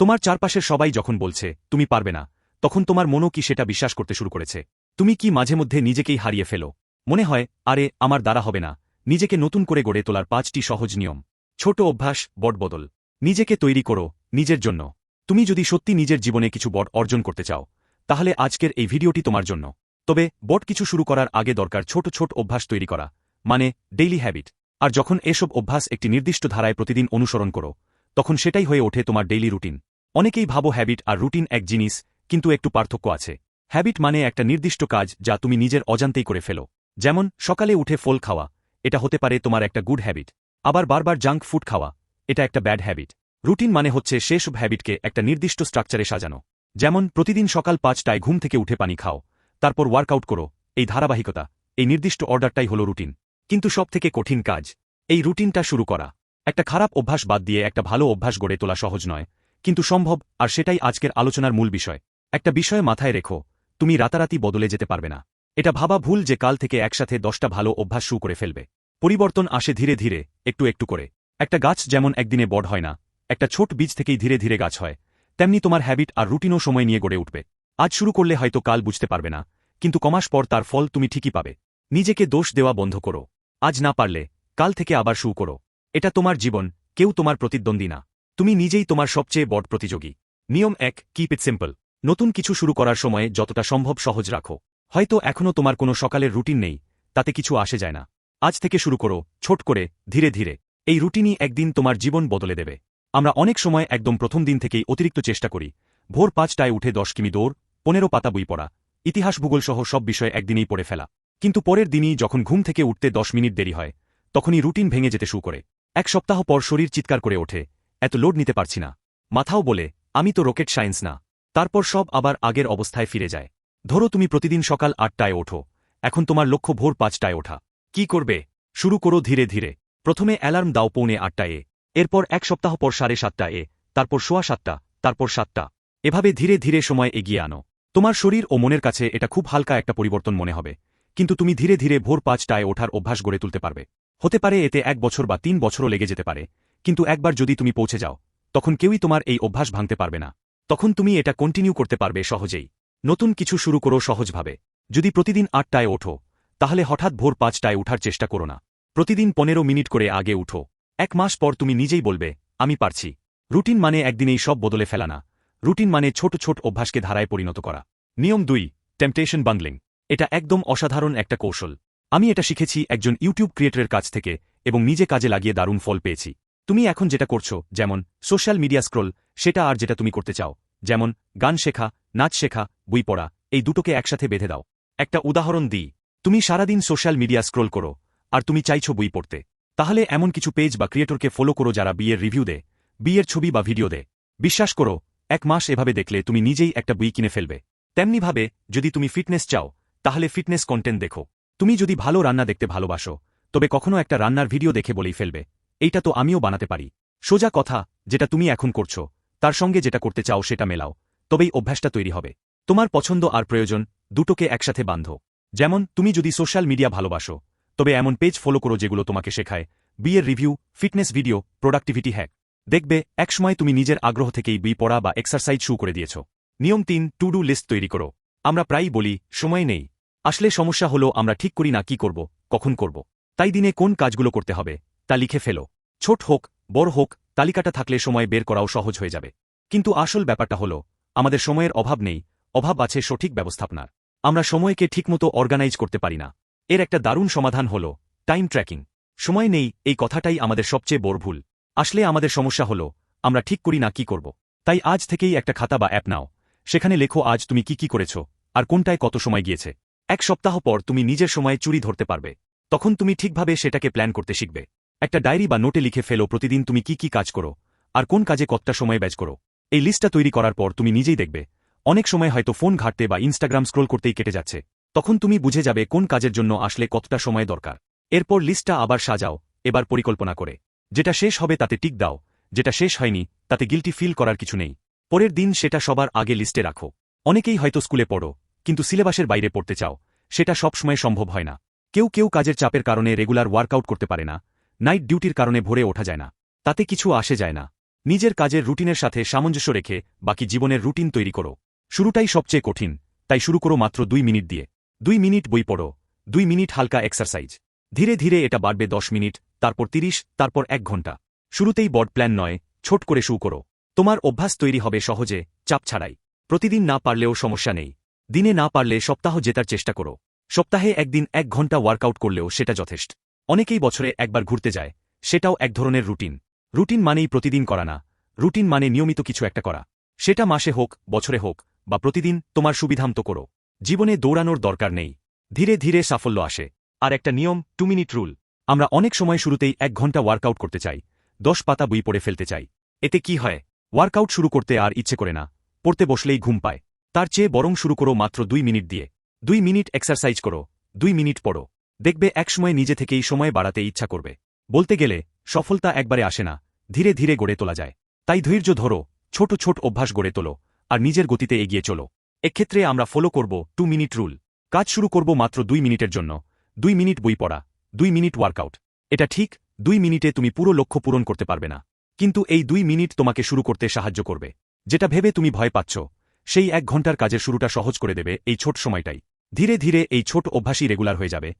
তোমার চারপাশের সবাই যখন বলছে, তুমি পারবে না, তখন তোমার মনও কি সেটা বিশ্বাস করতে শুরু করেছে। তুমি কি মাঝে মধ্যে নিজেকেই হারিয়ে ফেলো? মনে হয়, আরে, আমার দ্বারা হবে না। নিজেকে নতুন করে গড়ে তোলার পাঁচটি সহজ নিয়ম। ছোট অভ্যাস, বট বদল। নিজেকে তৈরি করো, নিজের জন্য। তুমি যদি সত্যি নিজের জীবনে কিছু বট অর্জন করতে চাও, তাহলে আজকের এই ভিডিওটি তোমার জন্য। তবে, বট কিছু শুরু করার আগে দরকার ছোট ছোট অভ্যাস তৈরি করা মানে ডেইলি হ্যাবিট আর যখন এসব অভ্যাস একটি নির্দিষ্ট ধারায় প্রতিদিন অনুসরণ করো, তখন সেটাই হয়ে ওঠে তোমার ডেইলি রুটিন অনেকেই ভাবো হ্যাবিট আর রুটিন এক জিনিস, কিন্তু একটু পার্থক্য আছে। হ্যাবিট মানে একটা নির্দিষ্ট কাজ যা তুমি নিজের অজান্তেই করে ফেলো। যেমন, সকালে উঠে ফল খাওয়া, এটা হতে পারে তোমার একটা গুড হ্যাবিট। আবার বারবার জাঙ্ক ফুড খাওয়া, এটা একটা ব্যাড হ্যাবিট। রুটিন মানে হচ্ছে সেসব হ্যাবিটকে একটা নির্দিষ্ট স্ট্রাকচারে সাজানো। যেমন, প্রতিদিন সকাল পাঁচটায় ঘুম থেকে উঠে পানি খাও, তারপর ওয়ার্কআউট করো, এই ধারাবাহিকতা, এই নির্দিষ্ট অর্ডারটাই হল রুটিন। কিন্তু সবথেকে কঠিন কাজ, এই রুটিনটা শুরু করা। একটা খারাপ অভ্যাস বাদ দিয়ে একটা ভালো অভ্যাস গড়ে তোলা সহজ নয়। কিন্তু সম্ভব, আর সেটাই আজকের আলোচনার মূল বিষয়। একটা বিষয় মাথায় রেখো, তুমি রাতারাতি বদলে যেতে পারবে না। এটা ভাবা ভুল যে কাল থেকে একসাথে দশটা ভালো অভ্যাস শুরু করে ফেলবে। পরিবর্তন আসে ধীরে ধীরে, একটু একটু করে। একটা গাছ যেমন একদিনে বড় হয় না, একটা ছোট বীজ থেকেই ধীরে ধীরে গাছ হয়, তেমনি তোমার হ্যাবিট আর রুটিনও সময় নিয়ে গড়ে উঠবে। আজ শুরু করলে হয়তো কাল বুঝতে পারবে না, কিন্তু কমাস পর তার ফল তুমি ঠিকই পাবে। নিজেকে দোষ দেওয়া বন্ধ করো। আজ না পারলে, কাল থেকে আবার শুরু করো। এটা তোমার জীবন, কেউ তোমার প্রতিদ্বন্দ্বী না। তুমি নিজেই তোমার সবচেয়ে বড় প্রতিযোগী। নিয়ম এক কিপ ইট সিম্পল নতুন কিছু শুরু করার সময় যতটা সম্ভব সহজ রাখো। হয়তো এখনও তোমার কোনো সকালের রুটিন নেই, তাতে কিছু আসে যায় না। আজ থেকে শুরু করো, ছোট করে, ধীরে ধীরে। এই রুটিনই একদিন তোমার জীবন বদলে দেবে। আমরা অনেক সময় একদম প্রথম দিন থেকেই অতিরিক্ত চেষ্টা করি। ভোর পাঁচটায় উঠে দশ কিমি দৌড়, পনেরো পাতা বই পড়া। ইতিহাস, ভূগোল সহ সব বিষয় একদিনেই পড়ে ফেলা। কিন্তু পরের দিনই যখন ঘুম থেকে উঠতে দশ মিনিট দেরি হয়, তখনই রুটিন ভেঙে যেতে শুরু করে। এক সপ্তাহ পর শরীর চিৎকার করে ওঠে। এত লোড নিতে পারছি না। মাথাও বলে, আমি তো রকেট সায়েন্স না। তারপর সব আবার আগের অবস্থায় ফিরে যায়। ধরো তুমি প্রতিদিন সকাল আটটায় ওঠো। এখন তোমার লক্ষ্য ভোর পাঁচটায় ওঠা। কি করবে? শুরু করো ধীরে ধীরে। প্রথমে অ্যালার্ম দাও পৌনে আটটায় এরপর এক সপ্তাহ পর সাড়ে সাতটা এ। তারপর সোয়া সাতটা, তারপর সাতটা। এভাবে ধীরে ধীরে সময় এগিয়ে আনো। তোমার শরীর ও মনের কাছে এটা খুব হালকা একটা পরিবর্তন মনে হবে। কিন্তু তুমি ধীরে ধীরে ভোর পাঁচটায় ওঠার অভ্যাস গড়ে তুলতে পারবে। হতে পারে এতে এক বছর বা তিন বছরও লেগে যেতে পারে। কিন্তু একবার যদি তুমি পৌঁছে যাও, তখন কেউই তোমার এই অভ্যাস ভাঙতে পারবে না। তখন তুমি এটা কন্টিনিউ করতে পারবে সহজেই। নতুন কিছু শুরু করো সহজভাবে। যদি প্রতিদিন আটটায় ওঠো, তাহলে হঠাৎ ভোর পাঁচটায় উঠার চেষ্টা করো না। প্রতিদিন পনেরো মিনিট করে আগে উঠো। এক মাস পর তুমি নিজেই বলবে, আমি পারছি। রুটিন মানে একদিনেই সব বদলে ফেলা না। রুটিন মানে ছোট ছোট অভ্যাসকে ধারায় পরিণত করা। নিয়ম দুই টেম্পটেশন বান্ডলিং এটা একদম অসাধারণ একটা কৌশল। আমি এটা শিখেছি একজন ইউটিউব ক্রিয়েটরের কাছ থেকে এবং নিজে কাজে লাগিয়ে দারুণ ফল পেয়েছি। তুমি এখন যেটা করছ, যেমন সোশ্যাল মিডিয়া স্ক্রোল সেটা আর যেটা তুমি করতে চাও, যেমন গান শেখা, নাচ শেখা, বই পড়া, এই দুটোকে একসাথে বেঁধে দাও। একটা উদাহরণ দিই, তুমি সারাদিন সোশ্যাল মিডিয়া স্ক্রোল করো, আর তুমি চাইছো বই পড়তে। তাহলে এমন কিছু পেজ বা ক্রিয়েটরকে ফলো করো যারা বিয়ের রিভিউ দে বিয়ের ছবি বা ভিডিও দে বিশ্বাস করো, এক মাস এভাবে দেখলে তুমি নিজেই একটা বই কিনে ফেলবে। তেমনিভাবে, যদি তুমি ফিটনেস চাও, তাহলে ফিটনেস কন্টেন্ট দেখো। তুমি যদি ভালো রান্না দেখতে ভালোবাসো, তবে কখনো একটা রান্নার ভিডিও দেখে বলেই ফেলবে। এইটা তো আমিও বানাতে পারি। সোজা কথা, যেটা তুমি এখন করছ, তার সঙ্গে যেটা করতে চাও সেটা মেলাও, তবেই অভ্যাসটা তৈরি হবে। তোমার পছন্দ আর প্রয়োজন দুটোকে একসাথে বাঁধো। যেমন, তুমি যদি সোশ্যাল মিডিয়া ভালোবাসো, তবে এমন পেজ ফলো করো যেগুলো তোমাকে শেখায়। বিয়ের review, fitness video, productivity hack. দেখবে, একসময় তুমি নিজের আগ্রহ থেকেই বই পড়া বা এক্সারসাইজ শুরু করে দিয়েছ। নিয়ম তিন টু ডু লিস্ট তৈরি করো। আমরা প্রায়ই বলি, সময় নেই। আসলে সমস্যা হলো আমরা ঠিক করি না কি করব, কখন করব। তাই দিনে কোন কাজগুলো করতে হবে তা লিখে ফেলো। ছোট হোক, বড় হোক, তালিকাটা থাকলে সময় বের করাও সহজ হয়ে যাবে। কিন্তু আসল ব্যাপারটা হল, আমাদের সময়ের অভাব নেই, অভাব আছে সঠিক ব্যবস্থাপনার। আমরা সময়কে ঠিকমতো অর্গানাইজ করতে পারি না। এর একটা দারুণ সমাধান হল টাইম ট্র্যাকিং সময় নেই, এই কথাটাই আমাদের সবচেয়ে বড় ভুল। আসলে আমাদের সমস্যা হল, আমরা ঠিক করি না কি করব। তাই আজ থেকেই একটা খাতা বা অ্যাপ নাও। সেখানে লেখো আজ তুমি কি কি করেছ, আর কোনটায় কত সময় গিয়েছে। এক সপ্তাহ পর তুমি নিজের সময়ে চুরি ধরতে পারবে। তখন তুমি ঠিকভাবে সেটাকে প্ল্যান করতে শিখবে। একটা ডায়েরি বা নোটে লিখে ফেলো প্রতিদিন তুমি কি কি কাজ করো, আর কোন কাজে কতটা সময় ব্যয় করো। এই লিস্টটা তৈরি করার পর তুমি নিজেই দেখবে। অনেক সময় হয়তো ফোন ঘাটতে বা ইনস্টাগ্রাম স্ক্রোল করতেই কেটে যাচ্ছে। তখন তুমি বুঝে যাবে কোন কাজের জন্য আসলে কতটা সময় দরকার। এরপর লিস্টটা আবার সাজাও, এবার পরিকল্পনা করে। যেটা শেষ হবে তাতে টিক দাও, যেটা শেষ হয়নি তাতে গিলটি ফিল করার কিছু নেই। পরের দিন সেটা সবার আগে লিস্টে রাখো। অনেকেই হয়তো স্কুলে পড়ো, কিন্তু সিলেবাসের বাইরে পড়তে চাও, সেটা সবসময় সম্ভব হয় না। কেউ কেউ কাজের চাপের কারণে রেগুলার ওয়ার্কআউট করতে পারে না। নাইট ডিউটির কারণে ভরে ওঠা যায় না। তাতে কিছু আসে যায় না। নিজের কাজের রুটিনের সাথে সামঞ্জস্য রেখে বাকি জীবনের রুটিন তৈরি করো। শুরুটাই সবচেয়ে কঠিন, তাই শুরু করো মাত্র দুই মিনিট দিয়ে। দুই মিনিট বই পড়ো, দুই মিনিট হালকা এক্সারসাইজ ধীরে ধীরে এটা বাড়বে দশ মিনিট, তারপর তিরিশ, তারপর এক ঘণ্টা। শুরুতেই বড প্ল্যান নয়, ছোট করে শুরু করো। তোমার অভ্যাস তৈরি হবে সহজে, চাপ ছাড়াই। প্রতিদিন না পারলেও সমস্যা নেই। দিনে না পারলে সপ্তাহ জেতার চেষ্টা করো। সপ্তাহে একদিন এক ঘণ্টা ওয়ার্কআউট করলেও সেটা যথেষ্ট। অনেকেই বছরে একবার ঘুরতে যায়, সেটাও এক ধরনের রুটিন। রুটিন মানেই প্রতিদিন করা না, রুটিন মানে নিয়মিত কিছু একটা করা। সেটা মাসে হোক, বছরে হোক, বা প্রতিদিন তোমার সুবিধামতো করো। জীবনে দৌড়ানোর দরকার নেই। ধীরে ধীরে সাফল্য আসে। আর একটা নিয়ম টু মিনিট রুল আমরা অনেক সময় শুরুতেই এক ঘণ্টা ওয়ার্কআউট করতে চাই, দশ পাতা বই পড়ে ফেলতে চাই। এতে কি হয়? ওয়ার্কআউট শুরু করতে আর ইচ্ছে করে না। পড়তে বসলেই ঘুম পায়। তার চেয়ে বরং শুরু করো মাত্র দুই মিনিট দিয়ে। দুই মিনিট এক্সারসাইজ করো, দুই মিনিট পড়ো। দেখবে একসময় নিজে থেকেই সময় বাড়াতে ইচ্ছা করবে। বলতে গেলে, সফলতা একবারে আসে না, ধীরে ধীরে গড়ে তোলা যায়। তাই ধৈর্য ধরো, ছোট ছোট অভ্যাস গড়ে তোলো, আর নিজের গতিতে এগিয়ে চলো। এক্ষেত্রে আমরা ফলো করব টু মিনিট রুল কাজ শুরু করব মাত্র দুই মিনিটের জন্য। দুই মিনিট বই পড়া, দুই মিনিট ওয়ার্কআউট এটা ঠিক, দুই মিনিটে তুমি পুরো লক্ষ্য পূরণ করতে পারবে না। কিন্তু এই দুই মিনিট তোমাকে শুরু করতে সাহায্য করবে। যেটা ভেবে তুমি ভয় পাচ্ছ, সেই এক ঘণ্টার কাজের শুরুটা সহজ করে দেবে এই ছোট সময়টাই। ধীরে ধীরে এই ছোট অভ্যাসই রেগুলার হয়ে যাবে।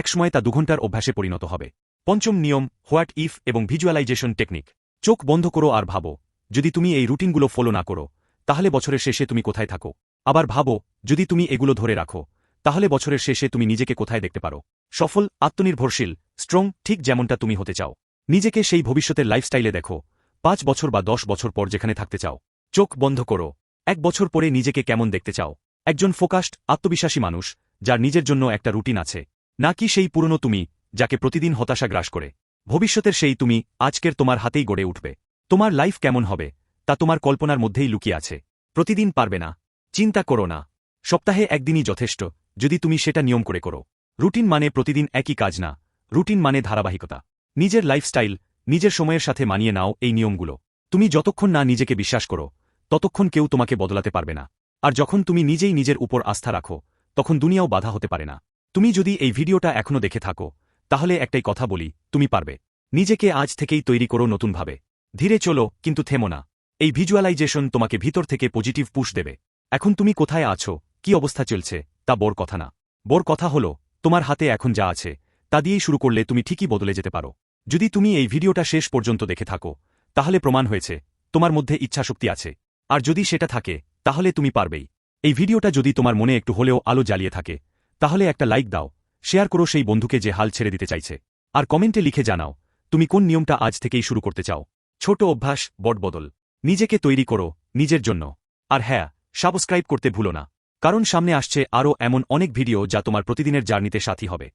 একসময় তা দুঘণ্টার অভ্যাসে পরিণত হবে। পঞ্চম নিয়ম, হোয়াট ইফ এবং ভিজুয়ালাইজেশন টেকনিক। চোখ বন্ধ করো আর ভাবো, যদি তুমি এই রুটিনগুলো ফলো না করো, তাহলে বছরের শেষে তুমি কোথায় থাকো? আবার ভাবো, যদি তুমি এগুলো ধরে রাখো, তাহলে বছরের শেষে তুমি নিজেকে কোথায় দেখতে পারো? সফল, আত্মনির্ভরশীল স্ট্রং ঠিক যেমনটা তুমি হতে চাও। নিজেকে সেই ভবিষ্যতের লাইফস্টাইলে দেখো, পাঁচ বছর বা দশ বছর পর যেখানে থাকতে চাও। চোখ বন্ধ করো, এক বছর পরে নিজেকে কেমন দেখতে চাও? একজন ফোকাসড আত্মবিশ্বাসী মানুষ, যার নিজের জন্য একটা রুটিন আছে। নাকি সেই পুরনো তুমি, যাকে প্রতিদিন হতাশা গ্রাস করে। ভবিষ্যতের সেই তুমি, আজকের তোমার হাতেই গড়ে উঠবে। তোমার লাইফ কেমন হবে, তা তোমার কল্পনার মধ্যেই লুকিয়ে আছে। প্রতিদিন পারবে না। চিন্তা করো না। সপ্তাহে একদিনই যথেষ্ট, যদি তুমি সেটা নিয়ম করে করো। রুটিন মানে প্রতিদিন একই কাজ না। রুটিন মানে ধারাবাহিকতা। নিজের লাইফস্টাইল নিজের সময়ের সাথে মানিয়ে নাও এই নিয়মগুলো। তুমি যতক্ষণ না নিজেকে বিশ্বাস করো, ততক্ষণ কেউ তোমাকে বদলাতে পারবে না। আর যখন তুমি নিজেই নিজের উপর আস্থা রাখো, তখন দুনিয়াও বাধা হতে পারে না। তুমি যদি এই ভিডিওটা এখনও দেখে থাকো, তাহলে একটাই কথা বলি, তুমি পারবে। নিজেকে আজ থেকেই তৈরি করো নতুনভাবে। ধীরে চলো, কিন্তু থেমো না। এই ভিজুয়ালাইজেশন তোমাকে ভিতর থেকে পজিটিভ পুশ দেবে। এখন তুমি কোথায় আছো, কি অবস্থা চলছে, তা বোর কথা না। বোর কথা হলো, তোমার হাতে এখন যা আছে, তা দিয়েই শুরু করলে তুমি ঠিকই বদলে যেতে পারো। যদি তুমি এই ভিডিওটা শেষ পর্যন্ত দেখে থাকো, তাহলে প্রমাণ হয়েছে, তোমার মধ্যে ইচ্ছাশক্তি আছে। আর যদি সেটা থাকে, তাহলে তুমি পারবেই। এই ভিডিওটা যদি তোমার মনে একটু হলেও আলো জ্বালিয়ে থাকে তাহলে একটা লাইক দাও, শেয়ার করো সেই বন্ধুকে যে হাল ছেড়ে দিতে চাইছে। আর কমেন্টে লিখে জানাও, তুমি কোন নিয়মটা আজ থেকেই শুরু করতে চাও? ছোট অভ্যাস বটবদল নিজেকে তৈরি করো, নিজের জন্য। আর হ্যাঁ সাবস্ক্রাইব করতে ভুলো না। কারণ সামনে আসছে আরও এমন অনেক ভিডিও যা তোমার প্রতিদিনের জার্নিতে সাথী হবে।